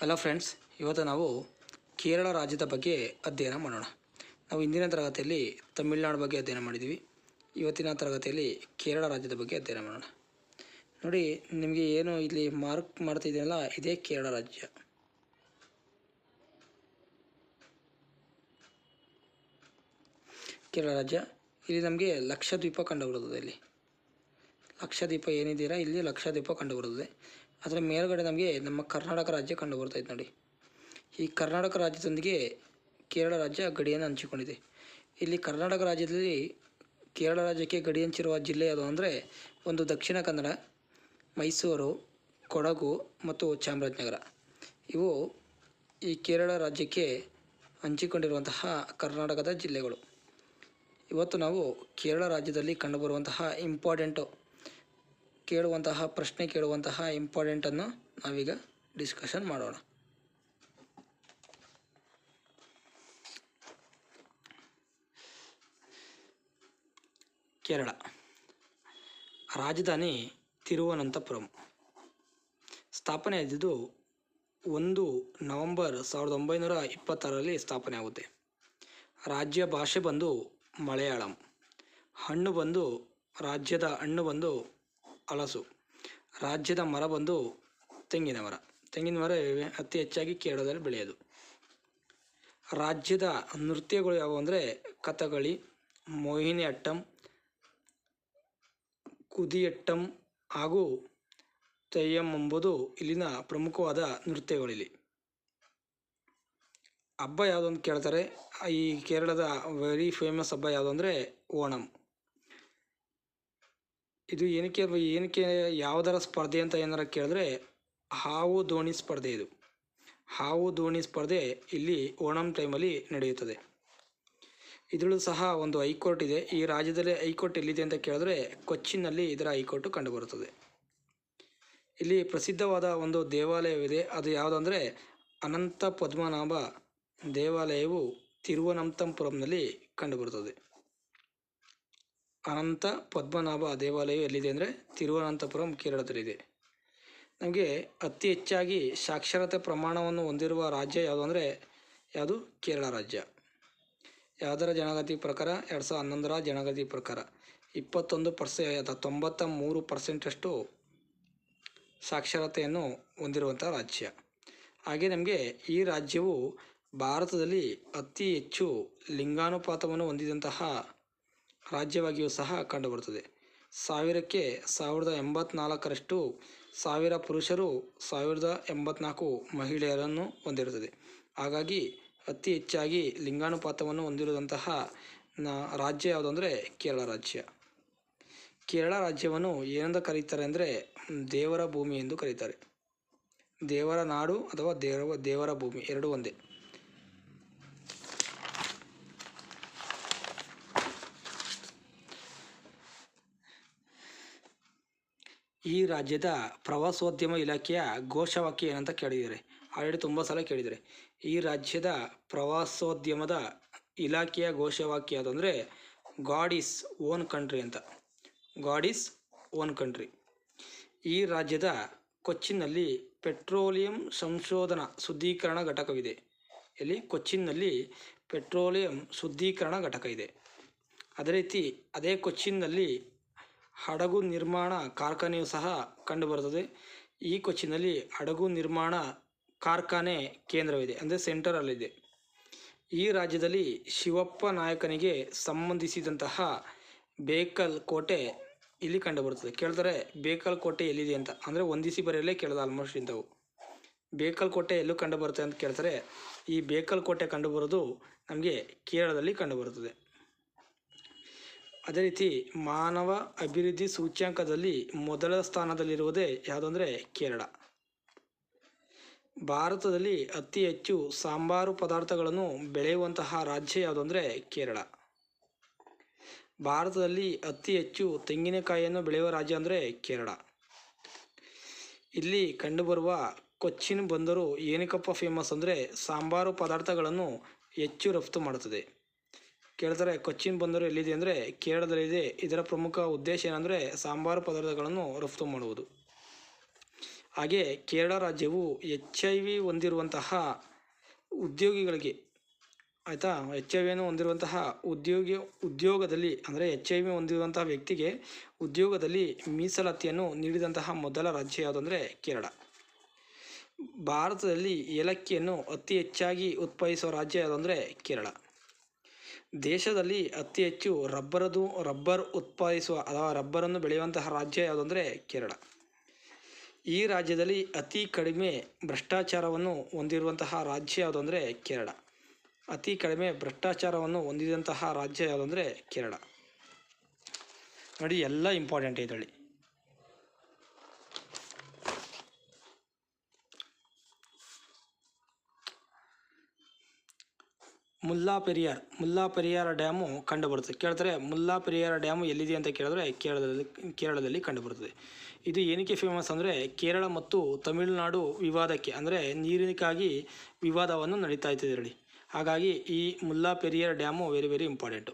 Hello friends ಇವತ್ತು ನಾವು ಕೇರಳ ರಾಜ್ಯದ ಬಗ್ಗೆ ಅಧ್ಯಯನ ಮಾಡೋಣ. ನಾವು ಇಂದಿನ ತರಗತಿಯಲ್ಲಿ ತಮಿಳುನಾಡು ಬಗ್ಗೆ ಅಧ್ಯಯನ ಮಾಡಿದ್ವಿ. ಇವತ್ತಿನ ತರಗತಿಯಲ್ಲಿ ಕೇರಳ ರಾಜ್ಯದ ಬಗ್ಗೆ ಅಧ್ಯಯನ ಮಾಡೋಣ. ನೋಡಿ, ನಿಮಗೆ ಏನು ಇಲ್ಲಿ ಮಾರ್ಕ್ ಮಾಡ್ತಿದ್ದೀನಲ್ಲ, ಇದೇ ಕೇರಳ ರಾಜ್ಯ. ಕೇರಳ ರಾಜ್ಯ. ಇಲ್ಲಿ ನಮಗೆ ಲಕ್ಷದ್ವೀಪ ಕಂಡುಬರುತ್ತದೆ ಇಲ್ಲಿ. ಲಕ್ಷದ್ವೀಪ ಏನಿದ್ದೀರಾ ಇಲ್ಲಿ ಲಕ್ಷದ್ವೀಪ ಕಂಡುಬರುತ್ತದೆ. ಅದರ ಮೇಲುಗಡೆ ನಮಗೆ ನಮ್ಮ ಕರ್ನಾಟಕ ರಾಜ್ಯ ಕಂಡು ಬರ್ತೈತೆ ನೋಡಿ. ಈ ಕರ್ನಾಟಕ ರಾಜ್ಯದೊಂದಿಗೆ ಕೇರಳ ರಾಜ್ಯ ಗಡಿಯನ್ನು ಹಂಚಿಕೊಂಡಿದೆ. ಇಲ್ಲಿ ಕರ್ನಾಟಕ ರಾಜ್ಯದಲ್ಲಿ ಕೇರಳ ರಾಜ್ಯಕ್ಕೆ ಗಡಿ ಹಂಚಿರುವ ಜಿಲ್ಲೆ ಯಾವುದು ಅಂದರೆ ಒಂದು ದಕ್ಷಿಣ ಕನ್ನಡ, ಮೈಸೂರು, ಕೊಡಗು ಮತ್ತು ಚಾಮರಾಜನಗರ. ಇವು ಈ ಕೇರಳ ರಾಜ್ಯಕ್ಕೆ ಹಂಚಿಕೊಂಡಿರುವಂತಹ ಕರ್ನಾಟಕದ ಜಿಲ್ಲೆಗಳು. ಇವತ್ತು ನಾವು ಕೇರಳ ರಾಜ್ಯದಲ್ಲಿ ಕಂಡುಬರುವಂತಹ ಇಂಪಾರ್ಟೆಂಟು ಕೇಳುವಂತಹ, ಪ್ರಶ್ನೆ ಕೇಳುವಂತಹ ಇಂಪಾರ್ಟೆಂಟನ್ನು ನಾವೀಗ ಡಿಸ್ಕಷನ್ ಮಾಡೋಣ. ಕೇರಳ. ರಾಜಧಾನಿ ತಿರುವನಂತಪುರಂ. ಸ್ಥಾಪನೆ ಆದಿದ್ದು ಒಂದು ನವೆಂಬರ್ ಸಾವಿರದ ಒಂಬೈನೂರ ಇಪ್ಪತ್ತಾರರಲ್ಲಿ ಸ್ಥಾಪನೆ ಆಗುತ್ತೆ. ರಾಜ್ಯ ಭಾಷೆ ಬಂದು ಮಲಯಾಳಂ. ಹಣ್ಣು ಬಂದು, ರಾಜ್ಯದ ಹಣ್ಣು ಬಂದು ಹಲಸು ರಾಜ್ಯದ ಮರ ಬಂದು ತೆಂಗಿನ ಮರ. ತೆಂಗಿನ ಮರ ಅತಿ ಹೆಚ್ಚಾಗಿ ಕೇರಳದಲ್ಲಿ ಬೆಳೆಯೋದು. ರಾಜ್ಯದ ನೃತ್ಯಗಳು ಯಾವುವು ಅಂದರೆ ಕಥಕಳಿ ಮೋಹಿನಿ ಅಟ್ಟಂ ಕುದಿಯಟ್ಟಂ ಹಾಗೂ ತೆಯ್ಯಂ ಎಂಬುದು ಇಲ್ಲಿನ ಪ್ರಮುಖವಾದ ನೃತ್ಯಗಳಿಲ್ಲಿ. ಹಬ್ಬ ಯಾವುದು ಅಂತ ಕೇಳ್ತಾರೆ. ಈ ಕೇರಳದ ವೆರಿ ಫೇಮಸ್ ಹಬ್ಬ ಯಾವುದು ಅಂದರೆ ಓಣಂ. ಇದು ಏನಕ್ಕೆ ಏನಕ್ಕೆ ಯಾವುದರ ಸ್ಪರ್ಧೆ ಅಂತ ಏನಾರ ಕೇಳಿದ್ರೆ ಹಾವು, ದೋಣಿ ಸ್ಪರ್ಧೆ ಇದು. ಹಾವು, ದೋಣಿ ಸ್ಪರ್ಧೆ ಇಲ್ಲಿ ಓಣಂ ಟೈಮಲ್ಲಿ ನಡೆಯುತ್ತದೆ. ಇದರಲ್ಲೂ ಸಹ ಒಂದು ಹೈಕೋರ್ಟ್ ಇದೆ. ಈ ರಾಜ್ಯದಲ್ಲಿ ಹೈಕೋರ್ಟ್ ಎಲ್ಲಿದೆ ಅಂತ ಕೇಳಿದ್ರೆ ಕೊಚ್ಚಿನಲ್ಲಿ ಇದರ ಹೈಕೋರ್ಟ್ ಕಂಡುಬರುತ್ತದೆ. ಇಲ್ಲಿ ಪ್ರಸಿದ್ಧವಾದ ಒಂದು ದೇವಾಲಯವಿದೆ. ಅದು ಯಾವುದಂದರೆ ಅನಂತ ಪದ್ಮನಾಭ ದೇವಾಲಯವು ತಿರುವನಂತಪುರಂನಲ್ಲಿ ಕಂಡುಬರುತ್ತದೆ. ಅನಂತ ಪದ್ಮನಾಭ ದೇವಾಲಯ ಎಲ್ಲಿದೆ ಅಂದರೆ ತಿರುವನಂತಪುರಂ ಕೇರಳದಲ್ಲಿದೆ. ನಮಗೆ ಅತಿ ಹೆಚ್ಚಾಗಿ ಸಾಕ್ಷರತೆ ಪ್ರಮಾಣವನ್ನು ಹೊಂದಿರುವ ರಾಜ್ಯ ಯಾವುದು ಅಂದರೆ ಯಾವುದು? ಕೇರಳ ರಾಜ್ಯ. ಯಾವುದರ ಜನಗತಿ ಪ್ರಕಾರ ಎರಡು ಸಾವಿರದ ಹನ್ನೊಂದರ ಜನಗತಿ ಪ್ರಕಾರ ಇಪ್ಪತ್ತೊಂದು ಪರ್ಸೆ ತೊಂಬತ್ತ ಮೂರು ಪರ್ಸೆಂಟಷ್ಟು ಸಾಕ್ಷರತೆಯನ್ನು ಹೊಂದಿರುವಂಥ ರಾಜ್ಯ. ಹಾಗೆ ನಮಗೆ ಈ ರಾಜ್ಯವು ಭಾರತದಲ್ಲಿ ಅತಿ ಹೆಚ್ಚು ಲಿಂಗಾನುಪಾತವನ್ನು ಹೊಂದಿದಂತಹ ರಾಜ್ಯವಾಗಿಯೂ ಸಹ ಕಂಡುಬರುತ್ತದೆ. ಸಾವಿರಕ್ಕೆ ಸಾವಿರದ ಎಂಬತ್ನಾಲ್ಕರಷ್ಟು ಸಾವಿರ ಪುರುಷರು ಸಾವಿರದ ಎಂಬತ್ನಾಲ್ಕು ಮಹಿಳೆಯರನ್ನು ಹೊಂದಿರುತ್ತದೆ. ಹಾಗಾಗಿ ಅತಿ ಹೆಚ್ಚಾಗಿ ಲಿಂಗಾನುಪಾತವನ್ನು ಹೊಂದಿರುವಂತಹ ರಾಜ್ಯ ಯಾವುದು ಅಂದರೆ ಕೇರಳ ರಾಜ್ಯ. ಕೇರಳ ರಾಜ್ಯವನ್ನು ಏನೆಂದು ಕರೀತಾರೆ ಅಂದರೆ ದೇವರ ಭೂಮಿ ಎಂದು ಕರೀತಾರೆ. ದೇವರ ನಾಡು ಅಥವಾ ದೇವ ದೇವರ ಭೂಮಿ ಎರಡೂ ಒಂದೇ. ಈ ರಾಜ್ಯದ ಪ್ರವಾಸೋದ್ಯಮ ಇಲಾಖೆಯ ಘೋಷವಾಕ್ಯ ಏನಂತ ಕೇಳಿದ್ದಾರೆ ಆಲ್ರೆಡಿ ತುಂಬ ಸಲ ಕೇಳಿದ್ದಾರೆ ಈ ರಾಜ್ಯದ ಪ್ರವಾಸೋದ್ಯಮದ ಇಲಾಖೆಯ ಘೋಷವಾಕ್ಯ ಯಾವುದಂದರೆ ಗಾಡ್ ಈಸ್ ಓನ್ ಕಂಟ್ರಿ ಅಂತ. ಗಾಡ್ ಈಸ್ ಓನ್ ಕಂಟ್ರಿ ಈ ರಾಜ್ಯದ ಕೊಚ್ಚಿನಲ್ಲಿ ಪೆಟ್ರೋಲಿಯಂ ಸಂಶೋಧನಾ ಶುದ್ಧೀಕರಣ ಘಟಕವಿದೆ. ಇಲ್ಲಿ ಕೊಚ್ಚಿನಲ್ಲಿ ಪೆಟ್ರೋಲಿಯಂ ಶುದ್ಧೀಕರಣ ಘಟಕ ಇದೆ. ಅದೇ ರೀತಿ, ಅದೇ ಕೊಚ್ಚಿನ್ನಲ್ಲಿ ಹಡಗು ನಿರ್ಮಾಣ ಕಾರ್ಖಾನೆಯು ಸಹ ಕಂಡುಬರುತ್ತದೆ. ಈ ಕೊಚ್ಚಿನಲ್ಲಿ ಹಡಗು ನಿರ್ಮಾಣ ಕಾರ್ಖಾನೆ ಕೇಂದ್ರವಿದೆ, ಅಂದರೆ ಸೆಂಟರಲ್ಲಿದೆ. ಈ ರಾಜ್ಯದಲ್ಲಿ ಶಿವಪ್ಪ ನಾಯಕನಿಗೆ ಸಂಬಂಧಿಸಿದಂತಹ ಬೇಕಲ್ ಕೋಟೆ ಇಲ್ಲಿ ಕಂಡುಬರುತ್ತದೆ. ಕೇಳ್ತಾರೆ, ಬೇಕಲ್ ಕೋಟೆ ಎಲ್ಲಿದೆ ಅಂತ? ಅಂದರೆ ಒಂದಿಸಿ ಬರೆಯಲ್ಲೇ ಕೇಳಿದ ಆಲ್ಮೋಸ್ಟ್ ಇಂಥವು. ಬೇಕಲ್ ಕೋಟೆ ಎಲ್ಲೂ ಕಂಡುಬರುತ್ತೆ ಅಂತ ಕೇಳ್ತಾರೆ. ಈ ಬೇಕಲ್ ಕೋಟೆ ಕಂಡುಬರೋದು ನಮಗೆ ಕೇರಳದಲ್ಲಿ ಕಂಡುಬರುತ್ತದೆ. ಅದೇ ರೀತಿ ಮಾನವ ಅಭಿವೃದ್ಧಿ ಸೂಚ್ಯಾಂಕದಲ್ಲಿ ಮೊದಲ ಸ್ಥಾನದಲ್ಲಿರುವುದೇ ಯಾವುದಂದರೆ ಕೇರಳ. ಭಾರತದಲ್ಲಿ ಅತಿ ಹೆಚ್ಚು ಸಾಂಬಾರು ಪದಾರ್ಥಗಳನ್ನು ಬೆಳೆಯುವಂತಹ ರಾಜ್ಯ ಯಾವುದು ಅಂದರೆ ಕೇರಳ. ಭಾರತದಲ್ಲಿ ಅತಿ ಹೆಚ್ಚು ತೆಂಗಿನಕಾಯಿಯನ್ನು ಬೆಳೆಯುವ ರಾಜ್ಯ ಅಂದರೆ ಕೇರಳ. ಇಲ್ಲಿ ಕಂಡುಬರುವ ಕೊಚ್ಚಿನ್ ಬಂದರು ಏನಕ್ಕಪ್ಪ ಫೇಮಸ್ ಅಂದರೆ ಸಾಂಬಾರು ಪದಾರ್ಥಗಳನ್ನು ಹೆಚ್ಚು ರಫ್ತು ಮಾಡುತ್ತದೆ. ಕೇಳ್ತಾರೆ, ಕೊಚ್ಚಿನ್ ಬಂದರು ಎಲ್ಲಿದೆ? ಅಂದರೆ ಕೇರಳದಲ್ಲಿದೆ ಇದರ ಪ್ರಮುಖ ಉದ್ದೇಶ ಏನಂದರೆ, ಸಾಂಬಾರು ಪದಾರ್ಥಗಳನ್ನು ರಫ್ತು ಮಾಡುವುದು. ಹಾಗೆ ಕೇರಳ ರಾಜ್ಯವು ಎಚ್ ಐ ವಿ ಹೊಂದಿರುವಂತಹ ಉದ್ಯೋಗಿಗಳಿಗೆ, ಆಯಿತಾ? ಎಚ್ ಐ ವಿಯನ್ನು ಹೊಂದಿರುವಂತಹ ಉದ್ಯೋಗಿ, ಉದ್ಯೋಗದಲ್ಲಿ, ಅಂದರೆ ಎಚ್ ಐ ವಿ ಹೊಂದಿರುವಂತಹ ವ್ಯಕ್ತಿಗೆ ಉದ್ಯೋಗದಲ್ಲಿ ಮೀಸಲಾತಿಯನ್ನು ನೀಡಿದಂತಹ ಮೊದಲ ರಾಜ್ಯ ಯಾವುದಂದರೆ ಕೇರಳ. ಭಾರತದಲ್ಲಿ ಏಲಕ್ಕಿಯನ್ನು ಅತಿ ಹೆಚ್ಚಾಗಿ ಉತ್ಪಾದಿಸುವ ರಾಜ್ಯ ಯಾವುದಂದರೆ ಕೇರಳ. ದೇಶದಲ್ಲಿ ಅತಿ ಹೆಚ್ಚು ರಬ್ಬರದು, ರಬ್ಬರ್ ಉತ್ಪಾದಿಸುವ ಅಥವಾ ರಬ್ಬರನ್ನು ಬೆಳೆಯುವಂತಹ ರಾಜ್ಯ ಯಾವುದಂದರೆ ಕೇರಳ. ಈ ರಾಜ್ಯದಲ್ಲಿ ಅತಿ ಕಡಿಮೆ ಭ್ರಷ್ಟಾಚಾರವನ್ನು ಹೊಂದಿರುವಂತಹ ರಾಜ್ಯ ಯಾವುದಂದರೆ ಕೇರಳ. ಅತಿ ಕಡಿಮೆ ಭ್ರಷ್ಟಾಚಾರವನ್ನು ಹೊಂದಿದಂತಹ ರಾಜ್ಯ ಯಾವುದಂದರೆ ಕೇರಳ. ನೋಡಿ, ಎಲ್ಲ ಇಂಪಾರ್ಟೆಂಟ್ ಇದರಲ್ಲಿ. ಮುಲ್ಲಾ ಪೆರಿಯಾರ್ ಮುಲ್ಲಾ ಪೆರಿಯಾರ್ ಡ್ಯಾಮು ಕಂಡುಬರುತ್ತದೆ. ಕೇಳ್ತಾರೆ, ಮುಲ್ಲಾ ಪೆರಿಯಾರ ಡ್ಯಾಮು ಎಲ್ಲಿದೆ ಅಂತ ಕೇಳಿದ್ರೆ ಕೇರಳದಲ್ಲಿ ಕೇರಳದಲ್ಲಿ ಕಂಡುಬರುತ್ತದೆ. ಇದು ಏನಕ್ಕೆ ಫೇಮಸ್ ಅಂದರೆ ಕೇರಳ ಮತ್ತು ತಮಿಳುನಾಡು ವಿವಾದಕ್ಕೆ, ಅಂದರೆ ನೀರಿನಕ್ಕಾಗಿ ವಿವಾದವನ್ನು ನಡೀತಾ ಇತ್ತು ಇದರಲ್ಲಿ. ಹಾಗಾಗಿ ಈ Mulla Periyar dam very very important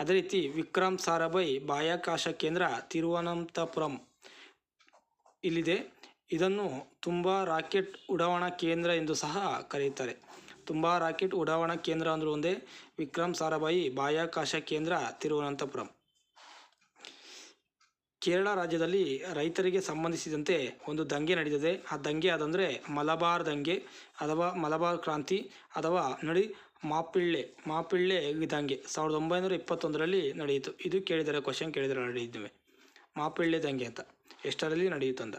ಅದೇ ರೀತಿ ವಿಕ್ರಮ್ ಸಾರಾಭಾಯಿ ಬಾಹ್ಯಾಕಾಶ ಕೇಂದ್ರ ತಿರುವನಂತಪುರಂ ಇಲ್ಲಿದೆ. ಇದನ್ನು ತುಂಬ ರಾಕೆಟ್ ಉಡಾವಣಾ ಕೇಂದ್ರ ಎಂದು ಸಹ ಕರೆಯುತ್ತಾರೆ. ತುಂಬ ರಾಕೆಟ್ ಉಡಾವಣಾ ಕೇಂದ್ರ ಅಂದ್ರೆ ಒಂದೇ. ವಿಕ್ರಮ್ ಸಾರಾಭಾಯಿ, ಬಾಹ್ಯಾಕಾಶ ಕೇಂದ್ರ, ತಿರುವನಂತಪುರಂ. ಕೇರಳ ರಾಜ್ಯದಲ್ಲಿ ರೈತರಿಗೆ ಸಂಬಂಧಿಸಿದಂತೆ ಒಂದು ದಂಗೆ ನಡೆದಿದೆ ಆ ದಂಗೆ ಅದಂದರೆ ಮಲಬಾರ್ ದಂಗೆ ಅಥವಾ ಮಲಬಾರ್ ಕ್ರಾಂತಿ ಅಥವಾ ನೋಡಿ ಮಾಪಿಳ್ಳೆ ಮಾಪಿಳ್ಳೆ ದಂಗೆ. ಸಾವಿರದ ಒಂಬೈನೂರ ಇಪ್ಪತ್ತೊಂದರಲ್ಲಿ ನಡೆಯಿತು. ಇದು ಕೇಳಿದರೆ ಕ್ವಶನ್ ಕೇಳಿದರೆ ನಡೆಯಿದ್ದೇವೆ ಮಾಪಿಳ್ಳೆ ದಂಗೆ ಅಂತ. ಎಷ್ಟರಲ್ಲಿ ನಡೆಯಿತು ಅಂತ.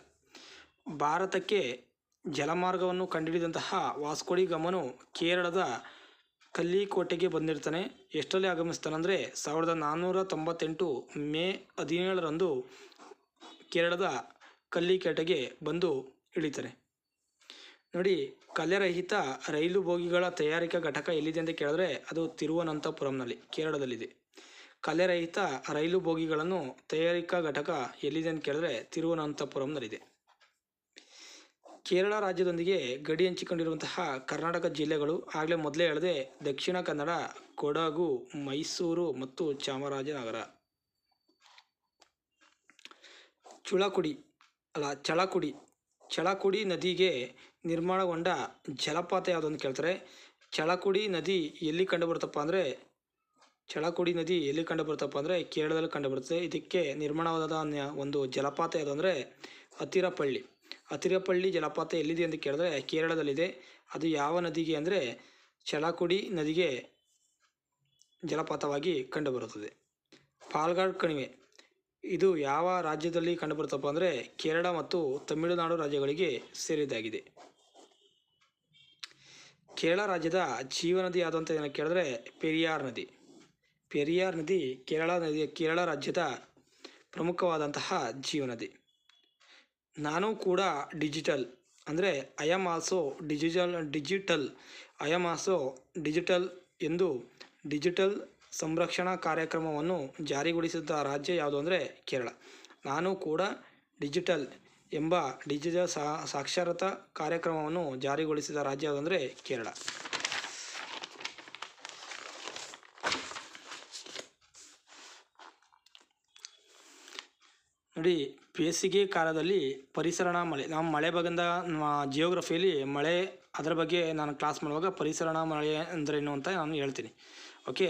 ಭಾರತಕ್ಕೆ ಜಲಮಾರ್ಗವನ್ನು ಕಂಡುಹಿಡಿದಂತಹ ವಾಸ್ಕೋಡಿ ಗಮನು ಕೇರಳದ ಕಲ್ಲಿಕೋಟೆಗೆ ಬಂದಿರ್ತಾನೆ. ಎಷ್ಟರಲ್ಲಿ ಆಗಮಿಸ್ತಾನಂದರೆ ಸಾವಿರದ ನಾನ್ನೂರ ತೊಂಬತ್ತೆಂಟು ಮೇ ಹದಿನೇಳರಂದು ಕೇರಳದ ಕಲ್ಲಿಕೋಟೆಗೆ ಬಂದು ಇಳಿತಾನೆ. ನೋಡಿ ಕಲೆರಹಿತ ರೈಲು ಬೋಗಿಗಳ ತಯಾರಿಕಾ ಘಟಕ ಎಲ್ಲಿದೆ ಅಂತ ಕೇಳಿದ್ರೆ ಅದು ತಿರುವನಂತಪುರಂನಲ್ಲಿ, ಕೇರಳದಲ್ಲಿದೆ. ಕಲೆರಹಿತ ರೈಲು ಬೋಗಿಗಳನ್ನು ತಯಾರಿಕಾ ಘಟಕ ಎಲ್ಲಿದೆ ಅಂತ ಕೇಳಿದ್ರೆ ತಿರುವನಂತಪುರಂನಲ್ಲಿದೆ. ಕೇರಳ ರಾಜ್ಯದೊಂದಿಗೆ ಗಡಿ ಹಂಚಿಕೊಂಡಿರುವಂತಹ ಕರ್ನಾಟಕ ಜಿಲ್ಲೆಗಳು ಆಗಲೇ ಮೊದಲೇ ಹೇಳಿದೆ ದಕ್ಷಿಣ ಕನ್ನಡ, ಕೊಡಗು, ಮೈಸೂರು ಮತ್ತು ಚಾಮರಾಜನಗರ. ಚುಳಕುಡಿ ಅಲ್ಲ ಚಳಕುಡಿ ಚಳಕುಡಿ ನದಿಗೆ ನಿರ್ಮಾಣಗೊಂಡ ಜಲಪಾತ ಯಾವುದೊಂದು ಕೇಳ್ತಾರೆ? ಚಳಕುಡಿ ನದಿ ಎಲ್ಲಿ ಕಂಡುಬರುತ್ತಪ್ಪ ಅಂದರೆ, ಚಳಕುಡಿ ನದಿ ಎಲ್ಲಿ ಕಂಡುಬರುತ್ತಪ್ಪ ಅಂದರೆ ಕೇರಳದಲ್ಲಿ ಕಂಡುಬರುತ್ತದೆ ಇದಕ್ಕೆ ನಿರ್ಮಾಣವಾದ ಒಂದು ಜಲಪಾತ ಯಾವುದು ಅಂದರೆ ಅತಿರಪಳ್ಳಿ ಜಲಪಾತ ಎಲ್ಲಿದೆ ಅಂತ ಕೇಳಿದ್ರೆ, ಕೇರಳದಲ್ಲಿದೆ. ಅದು ಯಾವ ನದಿಗೆ ಅಂದರೆ ಚಳಕುಡಿ ನದಿಗೆ ಜಲಪಾತವಾಗಿ ಕಂಡುಬರುತ್ತದೆ. ಪಾಲ್ಗಾಡ್ ಕಣಿವೆ. ಇದು ಯಾವ ರಾಜ್ಯದಲ್ಲಿ ಕಂಡುಬರುತ್ತಪ್ಪ ಅಂದರೆ ಕೇರಳ ಮತ್ತು ತಮಿಳುನಾಡು ರಾಜ್ಯಗಳಿಗೆ ಸೇರಿದ್ದಾಗಿದೆ. ಕೇರಳ ರಾಜ್ಯದ ಜೀವನದಿ ಯಾವುದು ಅಂತ ಏನಕ್ಕೆ ಕೇಳಿದ್ರೆ ಪೆರಿಯಾರ್ ನದಿ. ಪೆರಿಯಾರ್ ನದಿ ಕೇರಳ ನದಿ, ಕೇರಳ ರಾಜ್ಯದ ಪ್ರಮುಖವಾದಂತಹ ಜೀವನದಿ ನಾನು ಕೂಡ ಡಿಜಿಟಲ್. ಅಂದರೆ I am also digital digital I am also digital ಎಂದು ಡಿಜಿಟಲ್ ಸಂರಕ್ಷಣಾ ಕಾರ್ಯಕ್ರಮವನ್ನು ಜಾರಿಗೊಳಿಸಿದ ರಾಜ್ಯ ಯಾವುದು ಅಂದರೆ ಕೇರಳ. ನಾನು ಕೂಡ ಡಿಜಿಟಲ್ ಎಂಬ ಡಿಜಿಟಲ್ ಸಾಕ್ಷರತಾ ಕಾರ್ಯಕ್ರಮವನ್ನು ಜಾರಿಗೊಳಿಸಿದ ರಾಜ್ಯ ಯಾವುದು ಅಂದರೆ ಕೇರಳ. ನೋಡಿ ಬೇಸಿಗೆ ಕಾಲದಲ್ಲಿ ಪರಿಸರಣ ಮಳೆ. ನಾವು ಮಳೆ ಬಗ್ಗೆಂದ ನಮ್ಮ ಜಿಯೋಗ್ರಫಿಯಲ್ಲಿ ಮಳೆ ಅದರ ಬಗ್ಗೆ ನಾನು ಕ್ಲಾಸ್ ಮಾಡುವಾಗ ಪರಿಸರಣ ಮಳೆ ಅಂದ್ರೇನು ಅಂತ ನಾನು ಹೇಳ್ತೀನಿ. ಓಕೆ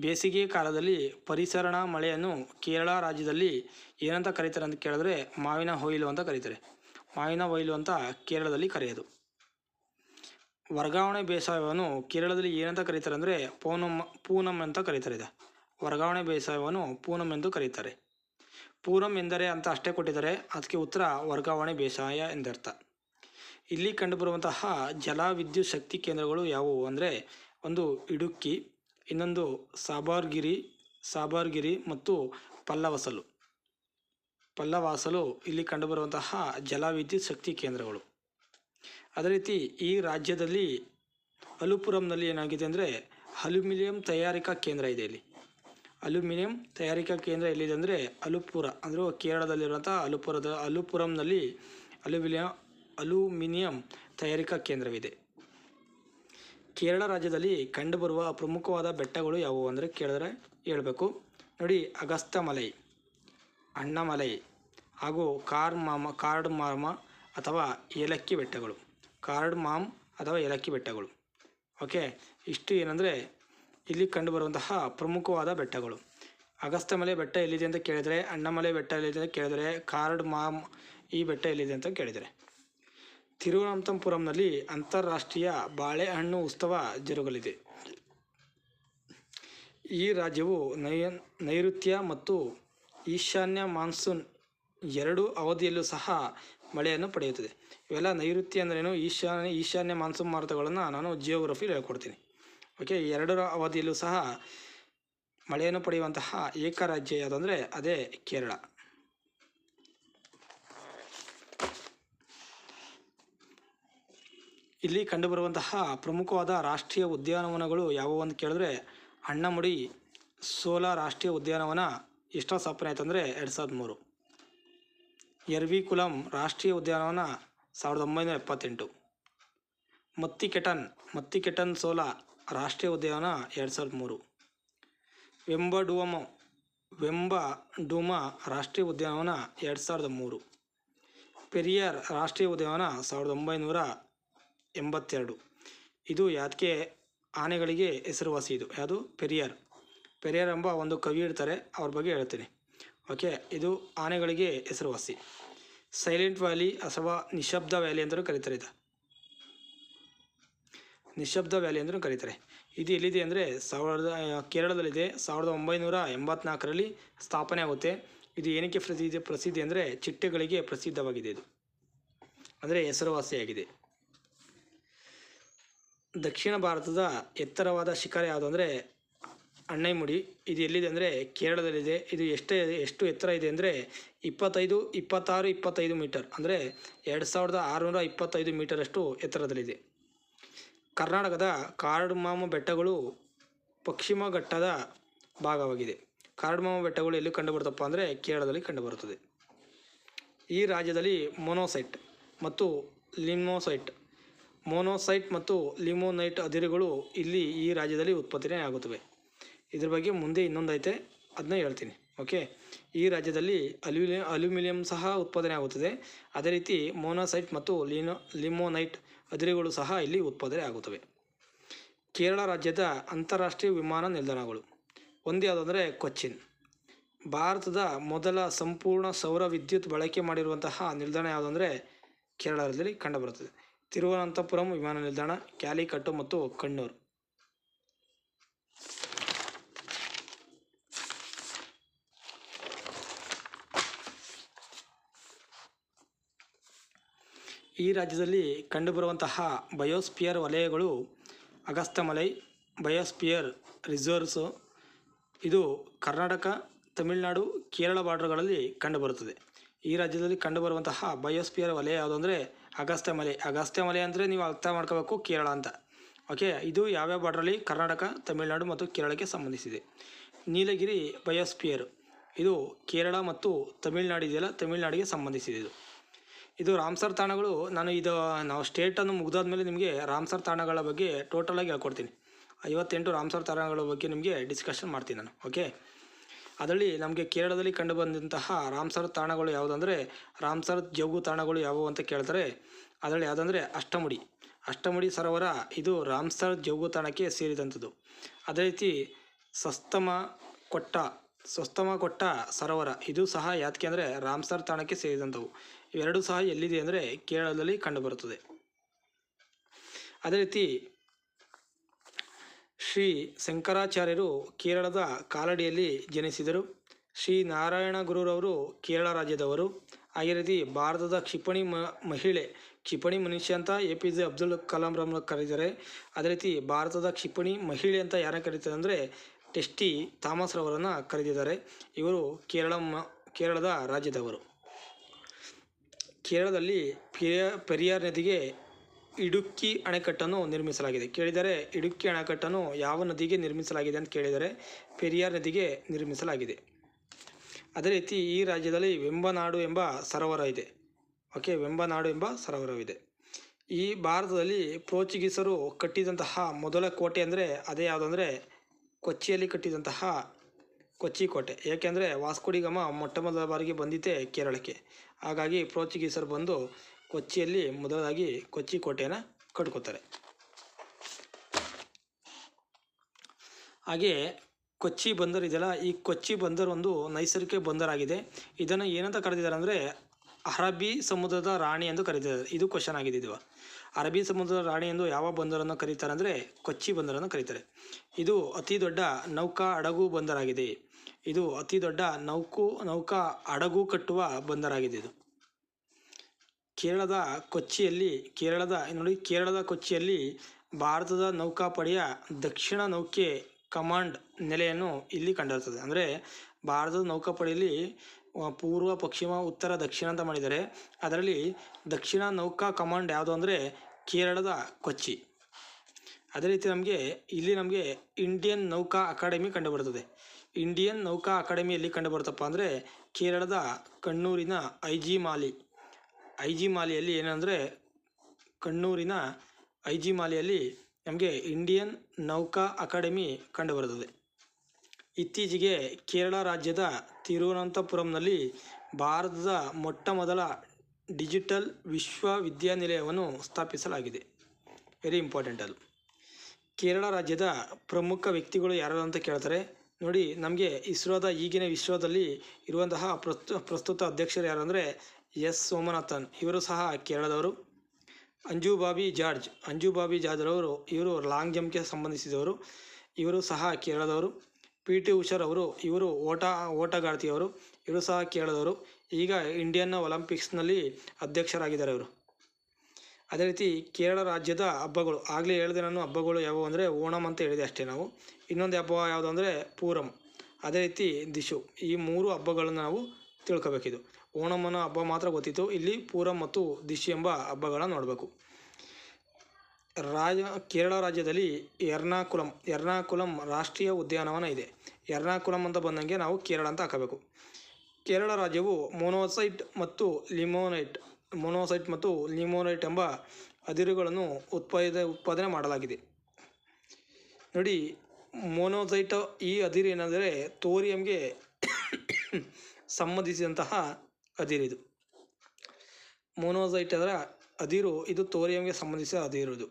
ಬೇಸಿಗೆ ಕಾಲದಲ್ಲಿ ಪರಿಸರಣ ಮಳೆಯನ್ನು ಕೇರಳ ರಾಜ್ಯದಲ್ಲಿ ಏನಂತ ಕರೀತಾರೆ ಅಂತ ಕೇಳಿದ್ರೆ ಮಾವಿನ ಹೊಯ್ಲು ಅಂತ ಕರೀತಾರೆ. ಮಾವಿನ ಹೊಯ್ಲು ಅಂತ ಕೇರಳದಲ್ಲಿ ಕರೆಯೋದು. ವರ್ಗಾವಣೆ ಬೇಸಾಯವನ್ನು ಕೇರಳದಲ್ಲಿ ಏನಂತ ಕರೀತಾರೆ ಅಂದರೆ ಪೂನಮ್ ಪೂನಮ್ ಅಂತ ಕರೀತಾರೆ ಇದು. ವರ್ಗಾವಣೆ ಬೇಸಾಯವನ್ನು ಪೂನಮ್ ಎಂದು ಕರೀತಾರೆ. ಪೂನಮ್ ಎಂದರೆ ಅಂತ ಅಷ್ಟೇ ಕೊಟ್ಟಿದ್ದಾರೆ. ಅದಕ್ಕೆ ಉತ್ತರ ವರ್ಗಾವಣೆ ಬೇಸಾಯ ಎಂದರ್ಥ. ಇಲ್ಲಿ ಕಂಡುಬರುವಂತಹ ಜಲ ವಿದ್ಯುತ್ ಶಕ್ತಿ ಕೇಂದ್ರಗಳು ಯಾವುವು ಅಂದರೆ ಒಂದು ಇಡುಕ್ಕಿ, ಇನ್ನೊಂದು ಸಾಬಾರ್ಗಿರಿ ಸಾಬಾರ್ಗಿರಿ ಮತ್ತು ಪಲ್ಲವಸಲು. ಪಲ್ಲವಾಸಲು ಇಲ್ಲಿ ಕಂಡುಬರುವಂತಹ ಜಲವಿದ್ಯುತ್ ಶಕ್ತಿ ಕೇಂದ್ರಗಳು. ಅದೇ ರೀತಿ ಈ ರಾಜ್ಯದಲ್ಲಿ ಅಲುಪುರಂನಲ್ಲಿ ಏನಾಗಿದೆ ಅಂದರೆ ಅಲ್ಯೂಮಿನಿಯಂ ತಯಾರಿಕಾ ಕೇಂದ್ರ ಇದೆ ಇಲ್ಲಿ. ಅಲ್ಯೂಮಿನಿಯಂ ತಯಾರಿಕಾ ಕೇಂದ್ರ ಎಲ್ಲಿದೆ ಅಂದರೆ ಅಲುಪುರ, ಅಂದರೆ ಕೇರಳದಲ್ಲಿರುವಂಥ ಅಲುಪುರದ, ಅಲುಪುರಂನಲ್ಲಿ ಅಲ್ಯೂಮಿನಿಯಂ ಅಲ್ಯೂಮಿನಿಯಂ ತಯಾರಿಕಾ ಕೇಂದ್ರವಿದೆ. ಕೇರಳ ರಾಜ್ಯದಲ್ಲಿ ಕಂಡುಬರುವ ಪ್ರಮುಖವಾದ ಬೆಟ್ಟಗಳು ಯಾವುವು ಅಂದರೆ ಕೇಳಿದ್ರೆ ಹೇಳಬೇಕು. ನೋಡಿ, ಅಗಸ್ತಮಲೈ, ಅಣ್ಣಮಲೈ ಹಾಗೂ ಕಾರ್ ಮಾಮ ಕಾರ್ಡ್ ಮಾಮ ಅಥವಾ ಏಲಕ್ಕಿ ಬೆಟ್ಟಗಳು. ಕಾರ್ಡ್ ಮಾಮ್ ಅಥವಾ ಏಲಕ್ಕಿ ಬೆಟ್ಟಗಳು. ಓಕೆ, ಇಷ್ಟು ಏನಂದರೆ ಇಲ್ಲಿ ಕಂಡುಬರುವಂತಹ ಪ್ರಮುಖವಾದ ಬೆಟ್ಟಗಳು. ಅಗಸ್ತ್ಯಮಲೆ ಬೆಟ್ಟ ಎಲ್ಲಿದೆ ಅಂತ ಕೇಳಿದರೆ, ಅಣ್ಣಮಲೆ ಬೆಟ್ಟ ಎಲ್ಲಿದೆ ಅಂತ ಕೇಳಿದರೆ, ಕಾರ್ಡ್ ಮಾಮ್ ಈ ಬೆಟ್ಟ ಎಲ್ಲಿದೆ ಅಂತ ಕೇಳಿದರೆ. ತಿರುವನಂತಪುರಂನಲ್ಲಿ ಅಂತಾರಾಷ್ಟ್ರೀಯ ಬಾಳೆಹಣ್ಣು ಉತ್ಸವ ಜರುಗಲಿದೆ. ಈ ರಾಜ್ಯವು ನೈ, ನೈಋತ್ಯ ಮತ್ತು ಈಶಾನ್ಯ ಮಾನ್ಸೂನ್ ಎರಡೂ ಅವಧಿಯಲ್ಲೂ ಸಹ ಮಳೆಯನ್ನು ಪಡೆಯುತ್ತದೆ. ಇವೆಲ್ಲ ನೈಋತ್ಯ ಅಂದ್ರೇನು? ಈಶಾನ್ಯ ಈಶಾನ್ಯ ಮಾನ್ಸೂನ್ ಮಾರುತಗಳನ್ನು ನಾನು ಜಿಯೋಗ್ರಫಿ ಹೇಳ್ಕೊಡ್ತೀನಿ. ಓಕೆ ಎರಡರ ಅವಧಿಯಲ್ಲೂ ಸಹ ಮಳೆಯನ್ನು ಪಡೆಯುವಂತಹ ಏಕ ರಾಜ್ಯ ಯಾವುದಂದರೆ ಅದೇ ಕೇರಳ. ಇಲ್ಲಿ ಕಂಡುಬರುವಂತಹ ಪ್ರಮುಖವಾದ ರಾಷ್ಟ್ರೀಯ ಉದ್ಯಾನವನಗಳು ಯಾವುವು ಅಂತ ಕೇಳಿದ್ರೆ, ಅಣ್ಣಮುಡಿ ಸೋಲಾ ರಾಷ್ಟ್ರೀಯ ಉದ್ಯಾನವನ ಎಷ್ಟೋ ಸ್ಥಾಪನೆ ಆಯ್ತಂದರೆ ಎರಡು ಸಾವಿರದ ಮೂರು. ಎರ್ವಿಕುಲಂ ರಾಷ್ಟ್ರೀಯ ಉದ್ಯಾನವನ ಸಾವಿರದ ಒಂಬೈನೂರ ಎಪ್ಪತ್ತೆಂಟು. ಮತ್ತಿಕೆಟನ್ ಮತ್ತಿಕೆಟನ್ ಸೋಲಾ ರಾಷ್ಟ್ರೀಯ ಉದ್ಯಾನ ಎರಡು ಸಾವಿರದ ಮೂರು. ವೆಂಬಡುವಮ ವೆಂಬ ಡುಮ ರಾಷ್ಟ್ರೀಯ ಉದ್ಯಾನವನ ಎರಡು ಸಾವಿರದ ಮೂರು. ಪೆರಿಯಾರ್ ರಾಷ್ಟ್ರೀಯ ಉದ್ಯಾನವನ ಸಾವಿರದ ಒಂಬೈನೂರ ಎಂಬತ್ತೆರಡು. ಇದು ಯಾತಕ್ಕೆ ಆನೆಗಳಿಗೆ ಹೆಸರುವಾಸಿ ಇದು. ಯಾವುದು? ಪೆರಿಯಾರ್. ಪೆರಿಯಾರ್ ಎಂಬ ಒಂದು ಕವಿ ಇರ್ತಾರೆ, ಅವ್ರ ಬಗ್ಗೆ ಹೇಳ್ತೀನಿ. ಓಕೆ, ಇದು ಆನೆಗಳಿಗೆ ಹೆಸರುವಾಸಿ. ಸೈಲೆಂಟ್ ವ್ಯಾಲಿ ಅಥವಾ ನಿಶಬ್ದ ವ್ಯಾಲಿ ಅಂತಲೂ ಕರೀತಾರೆ ಇದು. ನಿಶಬ್ದ ವ್ಯಾಲಿ ಅಂತಲೂ ಕರೀತಾರೆ. ಇದು ಎಲ್ಲಿದೆ ಅಂದರೆ ಸಾವಿರದ, ಕೇರಳದಲ್ಲಿದೆ. ಸಾವಿರದ ಒಂಬೈನೂರ ಎಂಬತ್ನಾಲ್ಕರಲ್ಲಿ ಸ್ಥಾಪನೆ ಆಗುತ್ತೆ. ಇದು ಏನಕ್ಕೆ ಪ್ರಸಿದ್ಧ, ಪ್ರಸಿದ್ಧಿ ಅಂದರೆ ಚಿಟ್ಟೆಗಳಿಗೆ ಪ್ರಸಿದ್ಧವಾಗಿದೆ ಇದು. ಅಂದರೆ ಹೆಸರುವಾಸಿಯಾಗಿದೆ. ದಕ್ಷಿಣ ಭಾರತದ ಎತ್ತರವಾದ ಶಿಖರ ಯಾವುದು ಅಂದರೆ ಅಣ್ಣೈಮುಡಿ. ಇದು ಎಲ್ಲಿದೆ ಅಂದರೆ ಕೇರಳದಲ್ಲಿದೆ. ಇದು ಎಷ್ಟೇ, ಎಷ್ಟು ಎತ್ತರ ಇದೆ ಅಂದರೆ ಇಪ್ಪತ್ತೈದು, ಇಪ್ಪತ್ತಾರು, ಇಪ್ಪತ್ತೈದು ಮೀಟರ್. ಅಂದರೆ ಎರಡು ಸಾವಿರದ ಆರುನೂರ ಇಪ್ಪತ್ತೈದು ಮೀಟರಷ್ಟು ಎತ್ತರದಲ್ಲಿದೆ. ಕರ್ನಾಟಕದ ಕಾರ್ಡ್ಮಾಮ ಬೆಟ್ಟಗಳು ಪಶ್ಚಿಮ ಘಟ್ಟದ ಭಾಗವಾಗಿದೆ. ಕಾರ್ಡ್ಮಾಮ ಬೆಟ್ಟಗಳು ಎಲ್ಲಿ ಕಂಡುಬರುತ್ತಪ್ಪ ಅಂದರೆ ಕೇರಳದಲ್ಲಿ ಕಂಡುಬರುತ್ತದೆ. ಈ ರಾಜ್ಯದಲ್ಲಿ ಮೊನೋಸೈಟ್ ಮತ್ತು ಲಿಮೋಸೈಟ್, ಮೊನೋಸೈಟ್ ಮತ್ತು ಲಿಮೋನೈಟ್ ಅದಿರುಗಳು ಇಲ್ಲಿ ಈ ರಾಜ್ಯದಲ್ಲಿ ಉತ್ಪತ್ತಿನೇ ಆಗುತ್ತವೆ. ಇದ್ರ ಬಗ್ಗೆ ಮುಂದೆ ಇನ್ನೊಂದೈತೆ ಅದನ್ನ ಹೇಳ್ತೀನಿ, ಓಕೆ? ಈ ರಾಜ್ಯದಲ್ಲಿ ಅಲ್ಯೂಲಿ ಅಲ್ಯೂಮಿನಿಯಂ ಸಹ ಉತ್ಪಾದನೆ ಆಗುತ್ತದೆ. ಅದೇ ರೀತಿ ಮೊನೋಸೈಟ್ ಮತ್ತು ಲಿನೋ, ಲಿಮೋನೈಟ್ ಅದಿರುಗಳು ಸಹ ಇಲ್ಲಿ ಉತ್ಪಾದನೆ ಆಗುತ್ತವೆ. ಕೇರಳ ರಾಜ್ಯದ ಅಂತಾರಾಷ್ಟ್ರೀಯ ವಿಮಾನ ನಿಲ್ದಾಣಗಳು. ಒಂದೇ ಯಾವುದಂದರೆ ಕೊಚ್ಚಿನ್. ಭಾರತದ ಮೊದಲ ಸಂಪೂರ್ಣ ಸೌರ ವಿದ್ಯುತ್ ಬಳಕೆ ಮಾಡಿರುವಂತಹ ನಿಲ್ದಾಣ ಯಾವುದಂದರೆ ಕೇರಳದಲ್ಲಿ ಕಂಡುಬರುತ್ತದೆ. ತಿರುವನಂತಪುರಂ ವಿಮಾನ ನಿಲ್ದಾಣ, ಕ್ಯಾಲಿಕಟ್ಟು ಮತ್ತು ಕಣ್ಣೂರು. ಈ ರಾಜ್ಯದಲ್ಲಿ ಕಂಡುಬರುವಂತಹ ಬಯೋಸ್ಪಿಯರ್ ವಲಯಗಳು ಅಗಸ್ತ್ಯಮಲೈ ಬಯೋಸ್ಪಿಯರ್ ರಿಸರ್ವ್ಸು, ಇದು ಕರ್ನಾಟಕ, ತಮಿಳುನಾಡು, ಕೇರಳ ಬಾರ್ಡರ್ಗಳಲ್ಲಿ ಕಂಡುಬರುತ್ತದೆ. ಈ ರಾಜ್ಯದಲ್ಲಿ ಕಂಡುಬರುವಂತಹ ಬಯೋಸ್ಪಿಯರ್ ವಲಯ ಯಾವುದು ಅಂದರೆ ಅಗಸ್ತ್ಯಮಲೆ ಅಗಸ್ತ್ಯಮಲೆ ಅಂದರೆ ನೀವು ಅರ್ಥ ಮಾಡ್ಕೋಬೇಕು ಕೇರಳ ಅಂತ. ಓಕೆ, ಇದು ಯಾವ್ಯಾವ ಬಾರ್ಡ್ರಲ್ಲಿ ಕರ್ನಾಟಕ, ತಮಿಳುನಾಡು ಮತ್ತು ಕೇರಳಕ್ಕೆ ಸಂಬಂಧಿಸಿದೆ. ನೀಲಗಿರಿ ಬಯೋಸ್ಪಿಯರ್, ಇದು ಕೇರಳ ಮತ್ತು ತಮಿಳುನಾಡು ಇದೆಯಲ್ಲ ತಮಿಳುನಾಡಿಗೆ ಸಂಬಂಧಿಸಿದೆ ಇದು. ಇದು ರಾಮ್ಸರ್ ತಾಣಗಳು, ನಾನು ಇದು, ನಾವು ಸ್ಟೇಟನ್ನು ಮುಗಿದಾದ್ಮೇಲೆ ನಿಮಗೆ ರಾಮ್ಸರ್ ತಾಣಗಳ ಬಗ್ಗೆ ಟೋಟಲಾಗಿ ಹೇಳ್ಕೊಡ್ತೀನಿ. ಐವತ್ತೆಂಟು ರಾಮ್ಸರ್ ತಾಣಗಳ ಬಗ್ಗೆ ನಿಮಗೆ ಡಿಸ್ಕಷನ್ ಮಾಡ್ತೀನಿ ನಾನು ಓಕೆ ಅದರಲ್ಲಿ ನಮಗೆ ಕೇರಳದಲ್ಲಿ ಕಂಡುಬಂದಂತಹ ರಾಮ್ಸರ್ ತಾಣಗಳು ಯಾವುದಂದರೆ ರಾಮ್ಸರ್ ಜೌಗು ತಾಣಗಳು ಯಾವುವು ಅಂತ ಕೇಳ್ತಾರೆ. ಅದರಲ್ಲಿ ಯಾವುದಂದರೆ, ಅಷ್ಟಮುಡಿ. ಅಷ್ಟಮುಡಿ ಸರೋವರ, ಇದು ರಾಮ್ಸರ್ ಜೌಗು ತಾಣಕ್ಕೆ ಸೇರಿದಂಥದ್ದು ಅದೇ ರೀತಿ ಸಸ್ತಮ ಕೊಟ್ಟ ಸ್ವಸ್ತಮ ಕೊಟ್ಟ ಸರೋವರ, ಇದು ಸಹ ಯಾತಕ್ಕೆ ಅಂದರೆ ರಾಮ್ಸರ್ ತಾಣಕ್ಕೆ ಸೇರಿದಂಥವು ಇವೆರಡೂ ಸಹ ಎಲ್ಲಿದೆ ಅಂದರೆ ಕೇರಳದಲ್ಲಿ ಕಂಡುಬರುತ್ತದೆ. ಅದೇ ರೀತಿ ಶ್ರೀ ಶಂಕರಾಚಾರ್ಯರು ಕೇರಳದ ಕಾಲಡಿಯಲ್ಲಿ ಜನಿಸಿದರು. ಶ್ರೀ ನಾರಾಯಣ ಗುರುರವರು ಕೇರಳ ರಾಜ್ಯದವರು. ಅದೇ ರೀತಿ ಭಾರತದ ಕ್ಷಿಪಣಿ ಮ, ಮಹಿಳೆ, ಕ್ಷಿಪಣಿ ಮನುಷ್ಯ ಅಂತ ಎ ಪಿ ಜೆ ಅಬ್ದುಲ್ ಕಲಾಂರನ್ನು ಕರೀತಾರೆ. ಅದೇ ರೀತಿ ಭಾರತದ ಕ್ಷಿಪಣಿ ಮಹಿಳೆ ಅಂತ ಯಾರನ್ನು ಕರೀತಾರೆ ಅಂದರೆ ಟೆಸ್ಟಿ ಥಾಮಸ್ ರವರನ್ನು ಕರೆದಿದ್ದಾರೆ ಇವರು ಕೇರಳ ಕೇರಳದ ರಾಜ್ಯದವರು. ಕೇರಳದಲ್ಲಿ ಪೆರಿಯ, ಪೆರಿಯಾರ್ ನದಿಗೆ ಇಡುಕ್ಕಿ ಅಣೆಕಟ್ಟನ್ನು ನಿರ್ಮಿಸಲಾಗಿದೆ. ಕೇಳಿದರೆ ಇಡುಕ್ಕಿ ಅಣೆಕಟ್ಟನ್ನು ಯಾವ ನದಿಗೆ ನಿರ್ಮಿಸಲಾಗಿದೆ ಅಂತ ಕೇಳಿದರೆ ಪೆರಿಯಾರ್ ನದಿಗೆ ನಿರ್ಮಿಸಲಾಗಿದೆ. ಅದೇ ರೀತಿ ಈ ರಾಜ್ಯದಲ್ಲಿ ವೆಂಬನಾಡು ಎಂಬ ಸರೋವರ ಇದೆ. ಓಕೆ, ವೆಂಬನಾಡು ಎಂಬ ಸರೋವರವಿದೆ. ಈ ಭಾರತದಲ್ಲಿ ಪೋರ್ಚುಗೀಸರು ಕಟ್ಟಿದಂತಹ ಮೊದಲ ಕೋಟೆ ಅಂದರೆ ಅದೇ ಯಾವುದಂದರೆ ಕೊಚ್ಚಿಯಲ್ಲಿ ಕಟ್ಟಿದಂತಹ ಕೊಚ್ಚಿ ಕೋಟೆ ಏಕೆಂದರೆ ವಾಸ್ಕೋಡಿಗಮ ಮೊಟ್ಟ ಮೊದಲ ಬಾರಿಗೆ ಬಂದಿದ್ದೇ ಕೇರಳಕ್ಕೆ. ಹಾಗಾಗಿ ಪೋರ್ಚುಗೀಸರು ಬಂದು ಕೊಚ್ಚಿಯಲ್ಲಿ ಮೊದಲಾಗಿ ಕೊಚ್ಚಿ ಕೋಟೆಯನ್ನು ಕಟ್ಕೋತಾರೆ. ಹಾಗೆ ಕೊಚ್ಚಿ ಬಂದರು ಇದೆಯಲ್ಲ ಈ ಕೊಚ್ಚಿ ಬಂದರು ಒಂದು ನೈಸರ್ಗಿಕ ಬಂದರಾಗಿದೆ. ಇದನ್ನು ಏನಂತ ಕರೆದಿದ್ದಾರೆ ಅಂದರೆ ಅರಬ್ಬಿ ಸಮುದ್ರದ ರಾಣಿ ಎಂದು ಕರೆದಿದ್ದಾರೆ. ಇದು ಕ್ವಶನ್ ಆಗಿದೆ ಅರಬ್ಬಿ ಸಮುದ್ರದ ರಾಣಿ ಎಂದು ಯಾವ ಬಂದರನ್ನು ಕರೀತಾರೆ ಅಂದರೆ ಕೊಚ್ಚಿ ಬಂದರನ್ನು ಕರೀತಾರೆ. ಇದು ಅತಿ ದೊಡ್ಡ ನೌಕಾ ಹಡಗು ಬಂದರಾಗಿದೆ. ಇದು ಅತಿ ದೊಡ್ಡ ನೌಕು, ನೌಕಾ ಹಡಗು ಕಟ್ಟುವ ಬಂದರಾಗಿದೆ ಇದು. ಕೇರಳದ ಕೊಚ್ಚಿಯಲ್ಲಿ, ಕೇರಳದ, ನೋಡಿ ಕೇರಳದ ಕೊಚ್ಚಿಯಲ್ಲಿ ಭಾರತದ ನೌಕಾಪಡೆಯ ದಕ್ಷಿಣ ನೌಕೆ ಕಮಾಂಡ್ ನೆಲೆಯನ್ನು ಇಲ್ಲಿ ಕಂಡಿರ್ತದೆ ಅಂದರೆ ಭಾರತದ ನೌಕಾಪಡೆಯಲ್ಲಿ ಪೂರ್ವ, ಪಶ್ಚಿಮ, ಉತ್ತರ, ದಕ್ಷಿಣ ಅಂತ ಮಾಡಿದ್ದಾರೆ. ಅದರಲ್ಲಿ ದಕ್ಷಿಣ ನೌಕಾ ಕಮಾಂಡ್ ಯಾವುದು ಅಂದರೆ ಕೇರಳದ ಕೊಚ್ಚಿ. ಅದೇ ರೀತಿ ನಮಗೆ ಇಲ್ಲಿ ನಮಗೆ ಇಂಡಿಯನ್ ನೌಕಾ ಅಕಾಡೆಮಿ ಕಂಡುಬರುತ್ತದೆ ಇಂಡಿಯನ್ ನೌಕಾ ಅಕಾಡೆಮಿಯಲ್ಲಿ ಕಂಡುಬರುತ್ತಪ್ಪ ಅಂದರೆ ಕೇರಳದ ಕಣ್ಣೂರಿನ I G Mali. I G ಮಾಲಿಯಲ್ಲಿ ಏನಂದರೆ ಕಣ್ಣೂರಿನ ಐ ಜಿ ಮಾಲಿಯಲ್ಲಿ ನಮಗೆ ಇಂಡಿಯನ್ ನೌಕಾ ಅಕಾಡೆಮಿ ಕಂಡುಬರುತ್ತದೆ ಇತ್ತೀಚೆಗೆ ಕೇರಳ ರಾಜ್ಯದ ತಿರುವನಂತಪುರಂನಲ್ಲಿ ಭಾರತದ ಮೊಟ್ಟ ಮೊದಲ ಡಿಜಿಟಲ್ ವಿಶ್ವವಿದ್ಯಾನಿಲಯವನ್ನು ಸ್ಥಾಪಿಸಲಾಗಿದೆ. ವೆರಿ ಇಂಪಾರ್ಟೆಂಟ್ ಅದು. ಕೇರಳ ರಾಜ್ಯದ ಪ್ರಮುಖ ವ್ಯಕ್ತಿಗಳು ಯಾರು ಅಂತ ಕೇಳ್ತಾರೆ. ನೋಡಿ, ನಮಗೆ ಇಸ್ರೋದ ಈಗಿನ ವಿಶ್ವದಲ್ಲಿ ಇರುವಂತಹ ಪ್ರಸ್ತು, ಪ್ರಸ್ತುತ ಅಧ್ಯಕ್ಷರು ಯಾರು ಅಂದರೆ ಎಸ್. ಸೋಮನಾಥನ್. ಇವರು ಸಹ ಕೇರಳದವರು. ಅಂಜು ಬಾಬಿ ಜಾರ್ಜ್. ಅಂಜು ಬಾಬಿ ಜಾರ್ಜ್ ಅವರು, ಇವರು ಲಾಂಗ್ ಜಂಪ್ಗೆ ಸಂಬಂಧಿಸಿದವರು. ಇವರು ಸಹ ಕೇರಳದವರು. ಪಿ ಟಿ ಉಷಾರ್ ಅವರು, ಇವರು ಓಟ, ಓಟಗಾರ್ತಿಯವರು, ಇವರು ಸಹ ಕೇರಳದವರು. ಈಗ ಇಂಡಿಯನ್ ಒಲಿಂಪಿಕ್ಸ್ನಲ್ಲಿ ಅಧ್ಯಕ್ಷರಾಗಿದ್ದಾರೆ ಇವರು. ಅದೇ ರೀತಿ ಕೇರಳ ರಾಜ್ಯದ ಹಬ್ಬಗಳು, ಆಗಲೇ ಹೇಳಿದೆ ನಾನು ಹಬ್ಬಗಳು ಯಾವುವು ಅಂದರೆ ಓಣಂ ಅಂತ ಹೇಳಿದೆ ಅಷ್ಟೇ ನಾವು. ಇನ್ನೊಂದು ಹಬ್ಬ ಯಾವುದು ಅಂದರೆ ಪೂರಂ. ಅದೇ ರೀತಿ ದಿಶು. ಈ ಮೂರು ಹಬ್ಬಗಳನ್ನು ನಾವು ತಿಳ್ಕೋಬೇಕಿದು. ಓಣಂ ಅನ್ನೋ ಹಬ್ಬ ಮಾತ್ರ ಗೊತ್ತಿತ್ತು. ಇಲ್ಲಿ ಪೂರಂ ಮತ್ತು ದಿಶು ಎಂಬ ಹಬ್ಬಗಳನ್ನು ನೋಡಬೇಕು. ರಾಜ ಕೇರಳ ರಾಜ್ಯದಲ್ಲಿ ಎರ್ನಾಕುಲಂ ಎರ್ನಾಕುಲಂ ರಾಷ್ಟ್ರೀಯ ಉದ್ಯಾನವನ ಇದೆ. ಎರ್ನಾಕುಲಂ ಅಂತ ಬಂದಂಗೆ ನಾವು ಕೇರಳ ಅಂತ ಹಾಕಬೇಕು. ಕೇರಳ ರಾಜ್ಯವು ಮೊನೋಸೈಟ್ ಮತ್ತು ಲಿಮೋನೈಟ್, ಮೊನೋಸೈಟ್ ಮತ್ತು ಲಿಮೋನೈಟ್ ಎಂಬ ಅದಿರುಗಳನ್ನು ಉತ್ಪಾದ ಉತ್ಪಾದನೆ ಮಾಡಲಾಗಿದೆ. ನೋಡಿ, ಮೊನೋಸೈಟ್ ಈ ಅದಿರು ಏನೆಂದರೆ ತೋರಿಯಂಗೆ ಸಂಬಂಧಿಸಿದಂತಹ ಅದಿರಿದು ಮೊನೋಸೈಟ್ ಅದರ ಅದಿರು, ಇದು ತೋರಿಯಂಗೆ ಸಂಬಂಧಿಸಿದ ಅದಿರು ಇದು.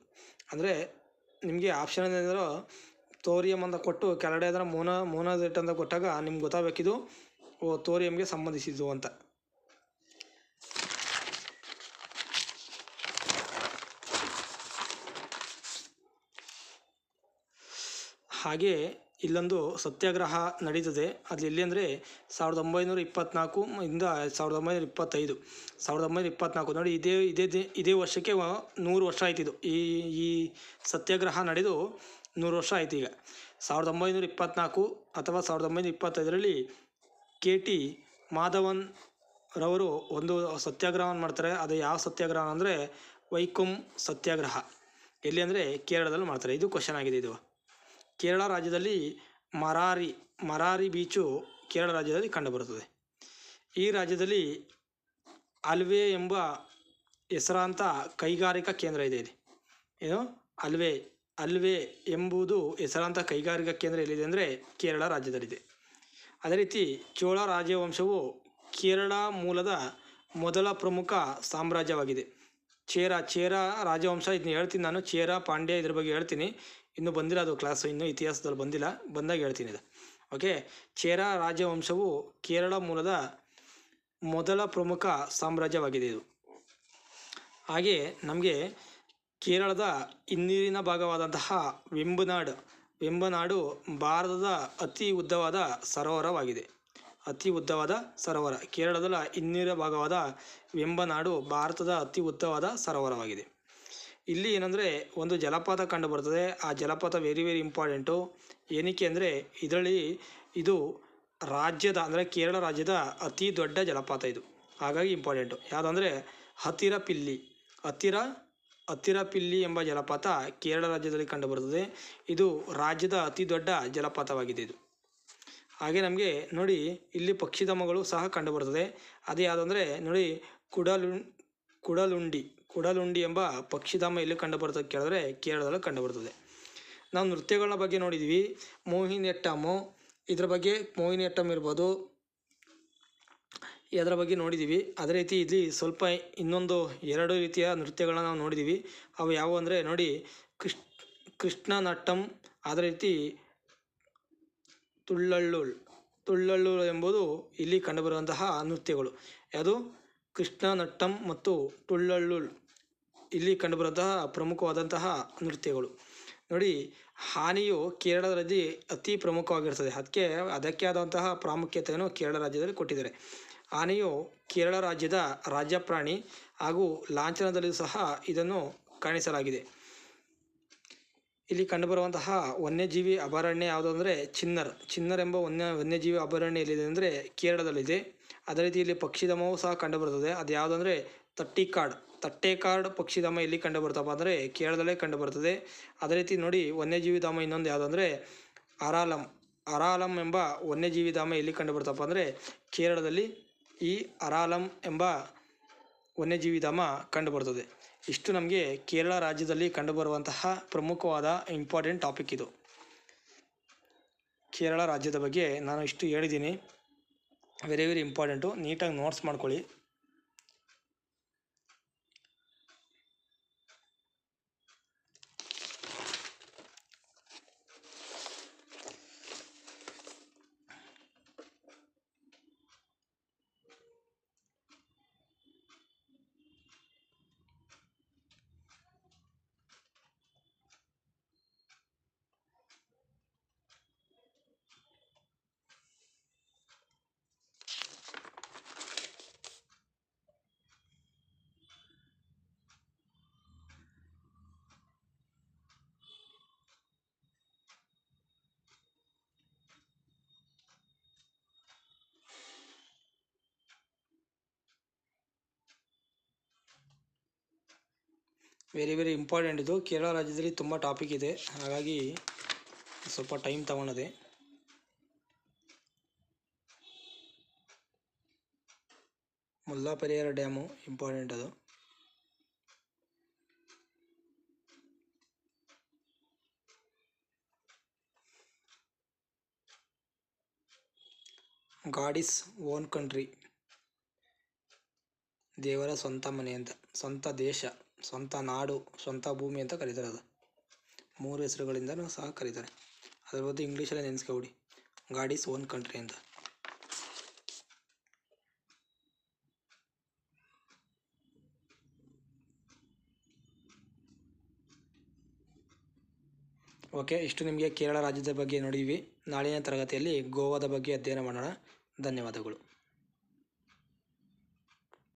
ಅಂದರೆ ನಿಮಗೆ ಆಪ್ಷನ್ ಏನಾದರೂ ತೋರಿಯಂ ಅಂತ ಕೊಟ್ಟು ಕೆಳಗಡೆ ಅದರ ಮೋನ ಮೋನೋಸೈಟ್ ಅಂತ ಕೊಟ್ಟಾಗ ನಿಮ್ಗೆ ಗೊತ್ತಾಗಬೇಕಿದು. ಓ ತೋರಿಯಂಗೆ ಸಂಬಂಧಿಸಿದ್ದು ಅಂತ. ಹಾಗೆ ಇಲ್ಲೊಂದು ಸತ್ಯಾಗ್ರಹ ನಡೀತದೆ. ಅದು ಎಲ್ಲಿ ಅಂದರೆ ಸಾವಿರದ ಒಂಬೈನೂರ ಇಪ್ಪತ್ತ್ನಾಲ್ಕು ಇಂದ ಸಾವಿರದ ಒಂಬೈನೂರ ಇಪ್ಪತ್ತೈದು. ಸಾವಿರದ ಒಂಬೈನೂರ ಇಪ್ಪತ್ತ್ನಾಲ್ಕು ನೋಡಿ ಇದೇ ಇದೇ ಇದೇ ವರ್ಷಕ್ಕೆ ನೂರು ವರ್ಷ ಆಯ್ತಿದು. ಈ ಈ ಸತ್ಯಾಗ್ರಹ ನಡೆದು ನೂರು ವರ್ಷ ಆಯ್ತು ಈಗ. ಸಾವಿರದ ಒಂಬೈನೂರ ಇಪ್ಪತ್ತ್ನಾಲ್ಕು ಅಥವಾ ಸಾವಿರದ ಒಂಬೈನೂರ ಇಪ್ಪತ್ತೈದರಲ್ಲಿ ಕೆ ಟಿ ಮಾಧವನ್ ರವರು ಒಂದು ಸತ್ಯಾಗ್ರಹವನ್ನು ಮಾಡ್ತಾರೆ. ಅದು ಯಾವ ಸತ್ಯಾಗ್ರಹ ಅಂದರೆ ವೈಕುಂ ಸತ್ಯಾಗ್ರಹ. ಎಲ್ಲಿ ಅಂದರೆ ಕೇರಳದಲ್ಲಿ ಮಾಡ್ತಾರೆ. ಇದು ಕ್ವಶನ್ ಆಗಿದೆ ಇದು. ಕೇರಳ ರಾಜ್ಯದಲ್ಲಿ ಮರಾರಿ ಮರಾರಿ ಬೀಚು ಕೇರಳ ರಾಜ್ಯದಲ್ಲಿ ಕಂಡುಬರುತ್ತದೆ. ಈ ರಾಜ್ಯದಲ್ಲಿ ಅಲ್ವೆ ಎಂಬ ಹೆಸರಾಂತ ಕೈಗಾರಿಕಾ ಕೇಂದ್ರ ಇದೆ ಇಲ್ಲಿ. ಏನು? ಅಲ್ವೆ ಅಲ್ವೆ ಎಂಬುದು ಹೆಸರಾಂತ ಕೈಗಾರಿಕಾ ಕೇಂದ್ರ ಎಲ್ಲಿದೆ ಅಂದರೆ ಕೇರಳ ರಾಜ್ಯದಲ್ಲಿದೆ. ಅದೇ ರೀತಿ ಚೋಳ ರಾಜವಂಶವು ಕೇರಳ ಮೂಲದ ಮೊದಲ ಪ್ರಮುಖ ಸಾಮ್ರಾಜ್ಯವಾಗಿದೆ. ಚೇರ ಚೇರ ರಾಜವಂಶ ಇದನ್ನ ಹೇಳ್ತೀನಿ ನಾನು. ಚೇರ, ಪಾಂಡ್ಯ ಇದ್ರ ಬಗ್ಗೆ ಹೇಳ್ತೀನಿ. ಇನ್ನೂ ಬಂದಿಲ್ಲ ಅದು ಕ್ಲಾಸು ಇನ್ನೂ ಇತಿಹಾಸದಲ್ಲಿ ಬಂದಿಲ್ಲ. ಬಂದಾಗ ಹೇಳ್ತೀನಿ ಇದು. ಓಕೆ ಚೇರ ರಾಜವಂಶವು ಕೇರಳ ಮೂಲದ ಮೊದಲ ಪ್ರಮುಖ ಸಾಮ್ರಾಜ್ಯವಾಗಿದೆ ಇದು. ಹಾಗೆ ನಮಗೆ ಕೇರಳದ ಹಿನ್ನೀರಿನ ಭಾಗವಾದಂತಹ ವೆಂಬನಾಡು ವೆಂಬನಾಡು ಭಾರತದ ಅತಿ ಉದ್ದವಾದ ಸರೋವರವಾಗಿದೆ. ಅತಿ ಉದ್ದವಾದ ಸರೋವರ. ಕೇರಳದ ಹಿನ್ನೀರ ಭಾಗವಾದ ವೆಂಬನಾಡು ಭಾರತದ ಅತಿ ಉದ್ದವಾದ ಸರೋವರವಾಗಿದೆ. ಇಲ್ಲಿ ಏನಂದರೆ ಒಂದು ಜಲಪಾತ ಕಂಡು ಬರ್ತದೆ. ಆ ಜಲಪಾತ ವೆರಿ ವೆರಿ ಇಂಪಾರ್ಟೆಂಟು ಏನಕ್ಕೆ ಅಂದರೆ ಇದರಲ್ಲಿ ಇದು ರಾಜ್ಯದ, ಅಂದರೆ ಕೇರಳ ರಾಜ್ಯದ ಅತಿ ದೊಡ್ಡ ಜಲಪಾತ ಇದು. ಹಾಗಾಗಿ ಇಂಪಾರ್ಟೆಂಟು ಯಾವುದಂದರೆ ಹತ್ತಿರ ಪಿಲ್ಲಿ. ಹತ್ತಿರ ಹತ್ತಿರ ಪಿಲ್ಲಿ ಎಂಬ ಜಲಪಾತ ಕೇರಳ ರಾಜ್ಯದಲ್ಲಿ ಕಂಡುಬರುತ್ತದೆ ಇದು ರಾಜ್ಯದ ಅತಿ ದೊಡ್ಡ ಜಲಪಾತವಾಗಿದೆ ಇದು. ಹಾಗೆ ನಮಗೆ ನೋಡಿ ಇಲ್ಲಿ ಪಕ್ಷಿಧಾಮಗಳು ಸಹ ಕಂಡುಬರುತ್ತದೆ ಅದು ಯಾವುದಂದರೆ ನೋಡಿ ಕುಡಲು ಕುಡಲುಂಡಿ. ಕುಡಲುಂಡಿ ಎಂಬ ಪಕ್ಷಿಧಾಮ ಎಲ್ಲಿ ಕಂಡುಬರ್ತದೆ ಕೇಳಿದ್ರೆ ಕೇರಳದಲ್ಲಿ ಕಂಡುಬರುತ್ತದೆ. ನಾವು ನೃತ್ಯಗಳ ಬಗ್ಗೆ ನೋಡಿದ್ವಿ. ಮೋಹಿನಿಯಟ್ಟಮ್ಮು ಇದ್ರ ಬಗ್ಗೆ ಮೋಹಿನಿಯಟ್ಟಂ ಇರ್ಬೋದು. ಅದರ ಬಗ್ಗೆ ನೋಡಿದ್ದೀವಿ ಅದೇ ರೀತಿ ಇಲ್ಲಿ ಸ್ವಲ್ಪ ಇನ್ನೊಂದು ಎರಡು ರೀತಿಯ ನೃತ್ಯಗಳನ್ನ ನಾವು ನೋಡಿದ್ದೀವಿ ಅವು ಯಾವುವು ಅಂದರೆ ನೋಡಿ, ಕೃಷ್ ಕೃಷ್ಣ ಅದೇ ರೀತಿ ತುಳ್ಳಳ್ಳುಳ್ ತುಳ್ಳಳ್ಳುಳ್ ಎಂಬುದು ಇಲ್ಲಿ ಕಂಡುಬರುವಂತಹ ನೃತ್ಯಗಳು. ಯಾವುದು? ಕೃಷ್ಣ ನಟ್ಟಂ ಮತ್ತು ತುಳ್ಳಳ್ಳುಳ್ ಇಲ್ಲಿ ಕಂಡುಬರುವಂತಹ ಪ್ರಮುಖವಾದಂತಹ ನೃತ್ಯಗಳು. ನೋಡಿ, ಹಾನಿಯು ಕೇರಳ ರಾಜ್ಯ ಅತಿ ಪ್ರಮುಖವಾಗಿರ್ತದೆ. ಅದಕ್ಕೆ ಅದಕ್ಕೆ ಆದಂತಹ ಪ್ರಾಮುಖ್ಯತೆಯನ್ನು ಕೇರಳ ರಾಜ್ಯದಲ್ಲಿ ಕೊಟ್ಟಿದ್ದಾರೆ. ಆನೆಯು ಕೇರಳ ರಾಜ್ಯದ ರಾಜ್ಯ ಪ್ರಾಣಿ ಹಾಗೂ ಲಾಂಛನದಲ್ಲಿಯೂ ಸಹ ಇದನ್ನು ಕಾಣಿಸಲಾಗಿದೆ. ಇಲ್ಲಿ ಕಂಡುಬರುವಂತಹ ವನ್ಯಜೀವಿ ಅಭಯಾರಣ್ಯ ಯಾವುದು ಅಂದರೆ ಚಿನ್ನರ್. ಚಿನ್ನರ್ ಎಂಬ ವನ್ಯ ವನ್ಯಜೀವಿ ಅಭಯಾರಣ್ಯ ಎಲ್ಲಿದೆ ಅಂದರೆ ಕೇರಳದಲ್ಲಿದೆ. ಅದೇ ರೀತಿ ಇಲ್ಲಿ ಪಕ್ಷಿಧಾಮವೂ ಸಹ ಕಂಡುಬರುತ್ತದೆ. ಅದು ಯಾವುದಂದರೆ ತಟ್ಟಿಕಾಡ್. ತಟ್ಟೆಕಾಡ್ ಪಕ್ಷಿಧಾಮ ಎಲ್ಲಿ ಕಂಡು ಬರ್ತಪ್ಪ ಅಂದರೆ ಕೇರಳದಲ್ಲೇ ಕಂಡು ಬರ್ತದೆ ಅದೇ ರೀತಿ ನೋಡಿ ವನ್ಯಜೀವಿ ಧಾಮ ಇನ್ನೊಂದು ಯಾವುದಂದರೆ ಅರಾಲಂ. ಅರಾಲಂ ಎಂಬ ವನ್ಯಜೀವಿ ಧಾಮ ಎಲ್ಲಿ ಕಂಡುಬರುತ್ತಪ್ಪ ಅಂದರೆ ಕೇರಳದಲ್ಲಿ ಈ ಅರಾಲಂ ಎಂಬ ವನ್ಯಜೀವಿ ಧಾಮ ಕಂಡುಬರುತ್ತದೆ ಇಷ್ಟು ನಮಗೆ ಕೇರಳ ರಾಜ್ಯದಲ್ಲಿ ಕಂಡುಬರುವಂತಹ ಪ್ರಮುಖವಾದ ಇಂಪಾರ್ಟೆಂಟ್ ಟಾಪಿಕ್ ಇದು. ಕೇರಳ ರಾಜ್ಯದ ಬಗ್ಗೆ ನಾನು ಇಷ್ಟು ಹೇಳಿದ್ದೀನಿ. Very very important. ನೀಟಾಗಿ ನೋಟ್ಸ್ ಮಾಡ್ಕೊಳ್ಳಿ. ವೆರಿ ವೆರಿ ಇಂಪಾರ್ಟೆಂಟ್ ಇದು. ಕೇರಳ ರಾಜ್ಯದಲ್ಲಿ ತುಂಬ ಟಾಪಿಕ್ ಇದೆ. ಹಾಗಾಗಿ ಸ್ವಲ್ಪ ಟೈಮ್ ತಗೊಳದೆ ಮುಲ್ಲಾಪೆರಿಯಾರ್ ಡ್ಯಾಮು ಇಂಪಾರ್ಟೆಂಟ್ ಅದು. ಗಾಡ್ ಇಸ್ ಓನ್ ಕಂಟ್ರಿ ದೇವರ ಸ್ವಂತ ಮನೆ ಅಂತ. ಸ್ವಂತ ದೇಶ. ಸ್ವಂತ ನಾಡು, ಸ್ವಂತ ಭೂಮಿ ಅಂತ ಕರೀತಾರೆ ಅದು. ಮೂರು ಹೆಸರುಗಳಿಂದಲೂ ಸಹ ಕರೀತಾರೆ. ಅದ್ರ ಬಗ್ಗೆ ಇಂಗ್ಲೀಷಲ್ಲೇ ನೆನೆಸ್ಕೊಬಿಡಿ. ಗಾಡ್ ಈಸ್ ಓನ್ ಕಂಟ್ರಿ ಅಂತ. ಓಕೆ, ಇಷ್ಟು ನಿಮಗೆ ಕೇರಳ ರಾಜ್ಯದ ಬಗ್ಗೆ ನೋಡಿದ್ವಿ. ನಾಳಿನ ತರಗತಿಯಲ್ಲಿ ಗೋವಾದ ಬಗ್ಗೆ ಅಧ್ಯಯನ ಮಾಡೋಣ. ಧನ್ಯವಾದಗಳು.